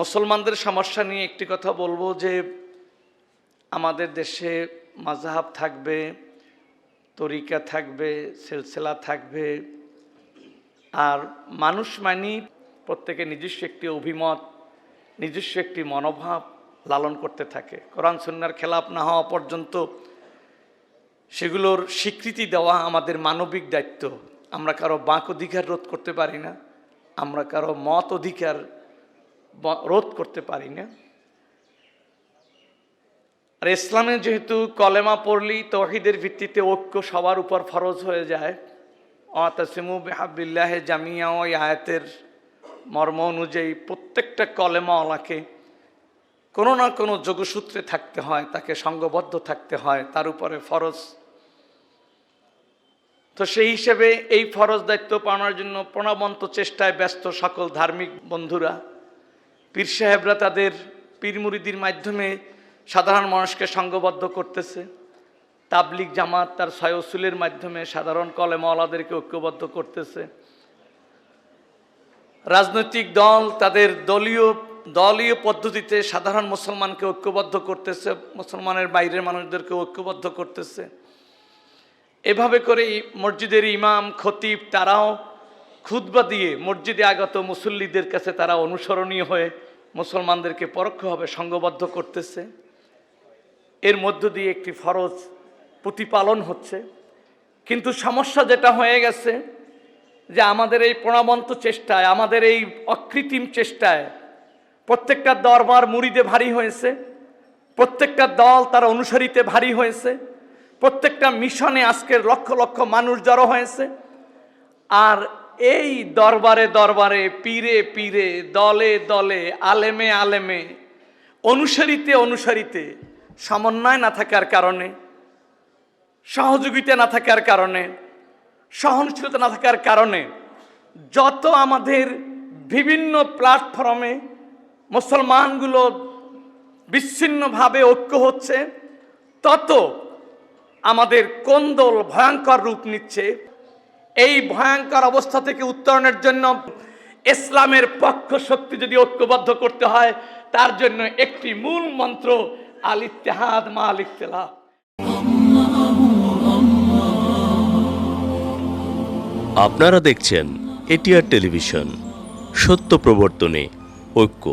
মুসলমানদের সমস্যা নিয়ে একটি কথা বলব যে আমাদের দেশে মাজাহাব থাকবে, তরিকা থাকবে, সিলসিলা থাকবে। আর মানুষ মানি প্রত্যেকে নিজস্ব একটি অভিমত, নিজস্ব একটি মনোভাব লালন করতে থাকে। কোরআন সন্ন্যার খেলাপ না হওয়া পর্যন্ত সেগুলোর স্বীকৃতি দেওয়া আমাদের মানবিক দায়িত্ব। আমরা কারও বাঁক অধিকার রোধ করতে পারি না, আমরা কারও মত অধিকার রোধ করতে পারি না। আর ইসলামে যেহেতু কলেমা পড়লি, তহিদের ভিত্তিতে ঐক্য সবার উপর ফরজ হয়ে যায়। অতাসিমু বেহাবিল্লাহ জামিয়া ও আয়াতের মর্ম অনুযায়ী প্রত্যেকটা কলেমাওয়ালাকে কোনো না কোনো যোগসূত্রে থাকতে হয়, তাকে সঙ্গবদ্ধ থাকতে হয়, তার উপরে ফরজ। তো সেই হিসেবে এই ফরজ দায়িত্ব পালনের জন্য প্রণবন্ত চেষ্টায় ব্যস্ত সকল ধার্মিক বন্ধুরা পীর সাহেবরা তাদের পীর মুরিদির মাধ্যমে সাধারণ মানুষকে সঙ্গবদ্ধ করতেছে। তাবলিক জামাত তার সয়সুলের মাধ্যমে সাধারণ কলেমাওয়ালাদেরকে ঐক্যবদ্ধ করতেছে। রাজনৈতিক দল তাদের দলীয় দলীয় পদ্ধতিতে সাধারণ মুসলমানকে ঐক্যবদ্ধ করতেছে, মুসলমানের বাইরের মানুষদেরকে ঐক্যবদ্ধ করতেছে। এভাবে করে মসজিদের ইমাম, খতিব তারাও খুতবা দিয়ে মসজিদে আগত মুসল্লিদের কাছে তারা অনুসরণীয় হয়ে মুসলমানদেরকে পরোক্ষভাবে সংঘবদ্ধ করতেছে। এর মধ্য দিয়ে একটি ফরজ প্রতিপালন হচ্ছে। কিন্তু সমস্যা যেটা হয়ে গেছে যে আমাদের এই প্রণামন্ত চেষ্টায়, আমাদের এই অকৃত্রিম চেষ্টায় প্রত্যেকটা দরবার মুড়িদে ভারী হয়েছে, প্রত্যেকটা দল তার অনুসারীতে ভারী হয়েছে, প্রত্যেকটা মিশনে আজকের লক্ষ লক্ষ মানুষ জড়ো হয়েছে। আর এই দরবারে দরবারে, পীরে পীরে, দলে দলে, আলেমে আলেমে, অনুসারীতে অনুসারীতে, সমন্বয় না থাকার কারণে, সহযোগিতা না থাকার কারণে, সহনশীলতা না থাকার কারণে, যত আমাদের বিভিন্ন প্ল্যাটফর্মে মুসলমানগুলো বিচ্ছিন্নভাবে ঐক্য হচ্ছে, তত আমাদের কোন্দল ভয়ঙ্কর রূপ নিচ্ছে এই ভয়ঙ্কর অবস্থা থেকে উত্তরণের জন্য ইসলামের পক্ষ শক্তি যদি ঐক্যবদ্ধ করতে হয়, তার জন্য একটি মূল মন্ত্র আল ইত্তেহাদ মা আল ইখতিলাফ আপনারা দেখছেন এটিআর টেলিভিশন, সত্য প্রবর্তনে ঐক্য।